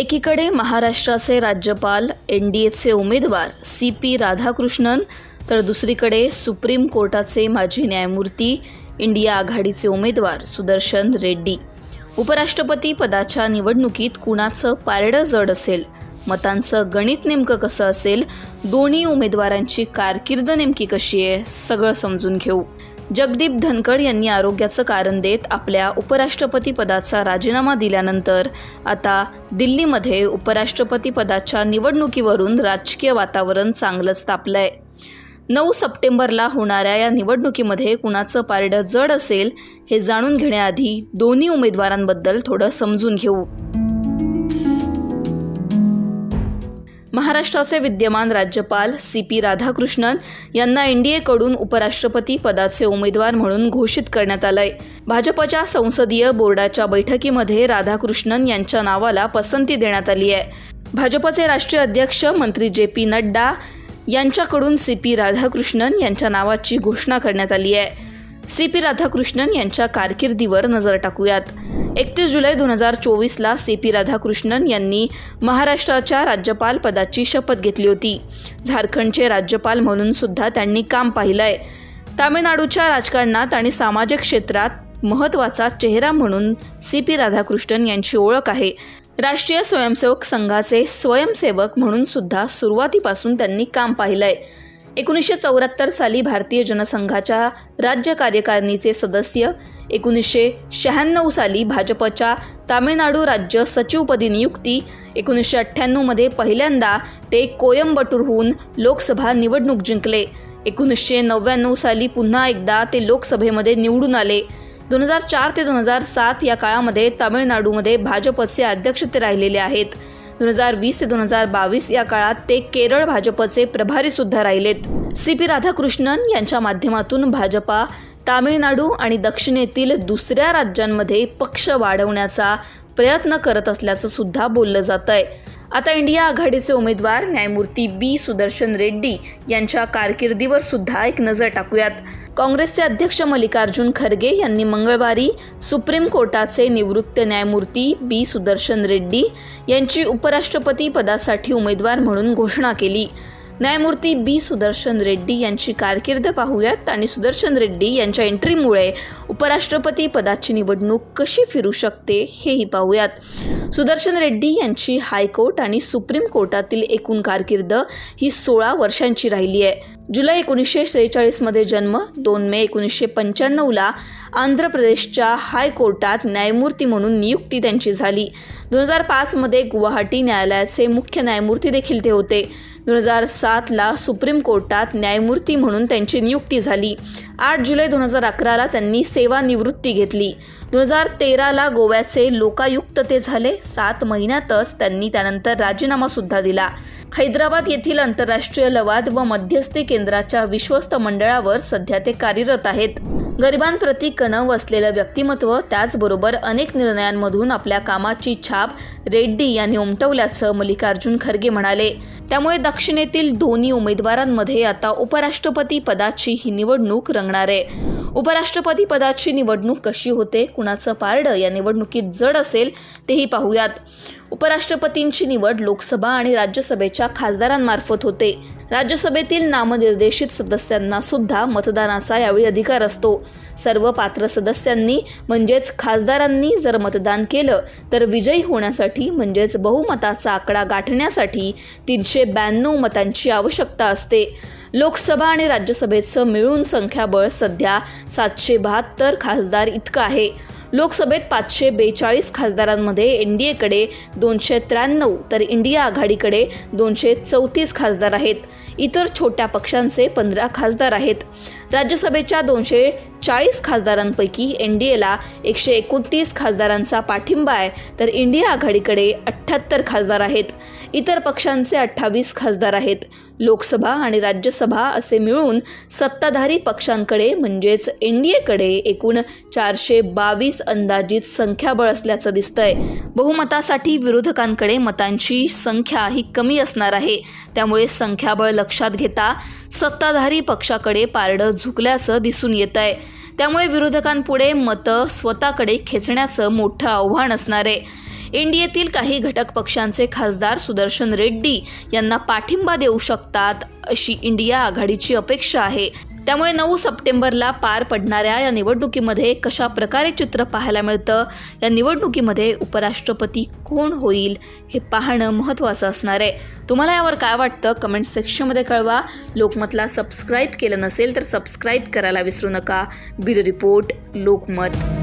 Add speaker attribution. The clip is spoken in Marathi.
Speaker 1: एकीकडे महाराष्ट्राचे राज्यपाल एन डी एचे उमेदवार सी पी राधाकृष्णन तर दुसरीकडे सुप्रीम कोर्टाचे माजी न्यायमूर्ती इंडिया आघाडीचे उमेदवार सुदर्शन रेड्डी. उपराष्ट्रपती पदाच्या निवडणुकीत कुणाचं पारडं जड असेल? मतांचं गणित नेमकं कसं असेल? दोन्ही उमेदवारांची कारकीर्द नेमकी कशी आहे? सगळं समजून घेऊ. जगदीप धनखड यांनी आरोग्याचं कारण देत आपल्या उपराष्ट्रपती पदाचा राजीनामा दिल्यानंतर आता दिल्लीमध्ये उपराष्ट्रपती पदाच्या निवडणुकीवरून राजकीय वातावरण चांगलंच तापलंय. नऊ सप्टेंबरला होणाऱ्या या निवडणुकीमध्ये कुणाचं पारडं जड असेल हे जाणून घेण्याआधी दोन्ही उमेदवारांबद्दल थोडं समजून घेऊ. महाराष्ट्राचे विद्यमान राज्यपाल सी पी राधाकृष्णन यांना एनडीएकडून उपराष्ट्रपती पदाचे उमेदवार म्हणून घोषित करण्यात आलंय. भाजपच्या संसदीय बोर्डाच्या बैठकीमध्ये राधाकृष्णन यांच्या नावाला पसंती देण्यात आली आहे. भाजपचे राष्ट्रीय अध्यक्ष मंत्री जे पी नड्डा यांच्याकडून सी पी राधाकृष्णन यांच्या नावाची घोषणा करण्यात आली आहे. सी पी राधाकृष्णन यांच्या कारकिर्दीवर नजर टाकूयात. एकतीस जुलै दोन हजार चोवीसला सी पी राधाकृष्णन यांनी महाराष्ट्राच्या राज्यपाल पदाची शपथ घेतली होती. झारखंडचे राज्यपाल म्हणून सुद्धा त्यांनी काम पाहिलंय. तामिळनाडूच्या राजकारणात आणि सामाजिक क्षेत्रात महत्त्वाचा चेहरा म्हणून सी पी राधाकृष्णन यांची ओळख आहे. राष्ट्रीय स्वयंसेवक संघाचे स्वयंसेवक म्हणून सुद्धा सुरुवातीपासून त्यांनी काम पाहिलंय. एकोणीसशे चौऱ्याहत्तर साली भारतीय जनसंघाच्या राज्य कार्यकारिणीचे सदस्य एकोणीसशे शहाण्णव साली भाजपच्या तामिळनाडू राज्य सचिवपदी नियुक्ती एकोणीसशे अठ्ठ्याण्णवमध्ये पहिल्यांदा ते कोयंबटूरहून लोकसभा निवडणूक जिंकले. एकोणीसशे नव्याण्णव साली पुन्हा एकदा ते लोकसभेमध्ये निवडून आले. दोन हजार चार ते दोन हजार सात या काळामध्ये तामिळनाडूमध्ये भाजपचे अध्यक्ष ते राहिलेले आहेत. दोन हजार वीस ते दोन हजार बावीस या काळात ते केरळ भाजपचे प्रभारी सुद्धा राहिलेत. सी पी राधाकृष्णन यांच्या माध्यमातून भाजपा तामिळनाडू आणि दक्षिणेतील दुसऱ्या राज्यांमध्ये पक्ष वाढवण्याचा प्रयत्न करत असल्याचं सुद्धा बोललं जात आहे आता इंडिया आघाडीचे उमेदवार न्यायमूर्ती बी सुदर्शन रेड्डी यांच्या कारकिर्दीवर सुद्धा एक नजर टाकूयात. काँग्रेसचे अध्यक्ष मल्लिकार्जुन खरगे यांनी मंगळवारी सुप्रीम कोर्टाचे निवृत्त न्यायमूर्ती बी सुदर्शन रेड्डी यांची उपराष्ट्रपती पदासाठी उमेदवार म्हणून घोषणा केली. न्यायमूर्ती बी सुदर्शन रेड्डी यांची कारकीर्द पाहूयात आणि सुदर्शन रेड्डी यांच्या एंट्रीमुळे उपराष्ट्रपती पदाची निवडणूक कशी फिरू शकते हेही पाहूयात. सुदर्शन रेड्डी यांची हायकोर्ट आणि सुप्रीम कोर्टातील एकूण कारकीर्द ही सोळा वर्षांची राहिली आहे. जुलै एकोणीसशे सेहेचाळीसमध्ये जन्म दोन मे एकोणीसशे पंच्याण्णवला आंध्र प्रदेशच्या हायकोर्टात न्यायमूर्ती म्हणून नियुक्ती त्यांची झाली. दोन हजार पाचमध्ये गुवाहाटी न्यायालयाचे मुख्य न्यायमूर्ती देखील ते होते. दोन हजार सातला सुप्रीम कोर्टात न्यायमूर्ती म्हणून त्यांची नियुक्ती झाली. आठ जुलै दोन हजार अकराला त्यांनी सेवानिवृत्ती घेतली. दोन हजार तेराला गोव्याचे लोकायुक्त ते झाले. सात महिन्यातच त्यांनी त्यानंतर राजीनामासुद्धा दिला. हैदराबाद येथील आंतरराष्ट्रीय लवाद व मध्यस्थी केंद्राच्या विश्वस्त मंडळावर सध्या ते कार्यरत आहेत. गरिबांप्रती कणव असलेलं व्यक्तिमत्व त्याचबरोबर अनेक निर्णयांमधून आपल्या कामाची छाप रेड्डी यांनी उमटवल्याचं मल्लिकार्जुन खरगे म्हणाले. त्यामुळे दक्षिणेतील दोन्ही उमेदवारांमध्ये आता उपराष्ट्रपती पदाची ही निवडणूक रंगणार आहे. उपराष्ट्रपती पदाची निवडणूक कशी होते कुणाचं पारडं या निवडणुकीत जड असेल तेही पाहूयात. उपराष्ट्रपतींची निवड लोकसभा आणि राज्यसभेच्या खासदारांमार्फत होते. राज्यसभेतील नामनिर्देशित सदस्यांना सुद्धा मतदानाचा यावेळी अधिकार असतो. सर्व पात्र सदस्यांनी म्हणजेच खासदारांनी जर मतदान केलं तर विजयी होण्यासाठी म्हणजेच बहुमताचा आकडा गाठण्यासाठी तीनशे ब्याण्णव मतांची आवश्यकता असते. लोकसभा आणि राज्यसभेचं मिळून संख्याबळ सध्या सातशे बहात्तर खासदार इतकं आहे. लोकसभेत पाचशे बेचाळीस खासदारांमध्ये एन डी एकडे दोनशे त्र्याण्णव तर इंडिया आघाडीकडे दोनशे चौतीस खासदार आहेत. इतर छोट्या पक्षांचे पंधरा खासदार आहेत. राज्यसभेच्या दोनशे चाळीस खासदारांपैकी एन डी एला एकशे एकोणतीस खासदारांचा पाठिंबा आहे तर इंडिया आघाडीकडे अठ्ठ्याहत्तर खासदार आहेत. इतर पक्षांचे अठ्ठावीस खासदार आहेत. लोकसभा आणि राज्यसभा असे मिळून सत्ताधारी पक्षांकडे म्हणजेच एन डी एकडे एकूण चारशे बावीस अंदाजित संख्याबळ असल्याचं दिसतंय. बहुमतासाठी विरोधकांकडे मतांची संख्या ही कमी असणार आहे. त्यामुळे संख्याबळ लक्षात घेता सत्ताधारी पक्षाकडे पारडं झुकल्याचं दिसून येत आहे. त्यामुळे विरोधकांपुढे मतं स्वतःकडे खेचण्याचं मोठं आव्हान असणार आहे. एनडीएतील काही घटक पक्षांचे खासदार सुदर्शन रेड्डी यांना पाठिंबा देऊ शकतात अशी इंडिया आघाडीची अपेक्षा आहे. त्यामुळे नऊ सप्टेंबरला पार पडणाऱ्या या निवडणुकीमध्ये कशा प्रकारे चित्र पाहायला मिळतं? या निवडणुकीमध्ये उपराष्ट्रपती कोण होईल? हे पाहणं महत्त्वाचं असणार आहे. तुम्हाला यावर काय वाटतं? कमेंट सेक्शनमध्ये कळवा. लोकमतला सबस्क्राईब केलं नसेल तर सबस्क्राईब करायला विसरू नका. Bureau report Lokmat.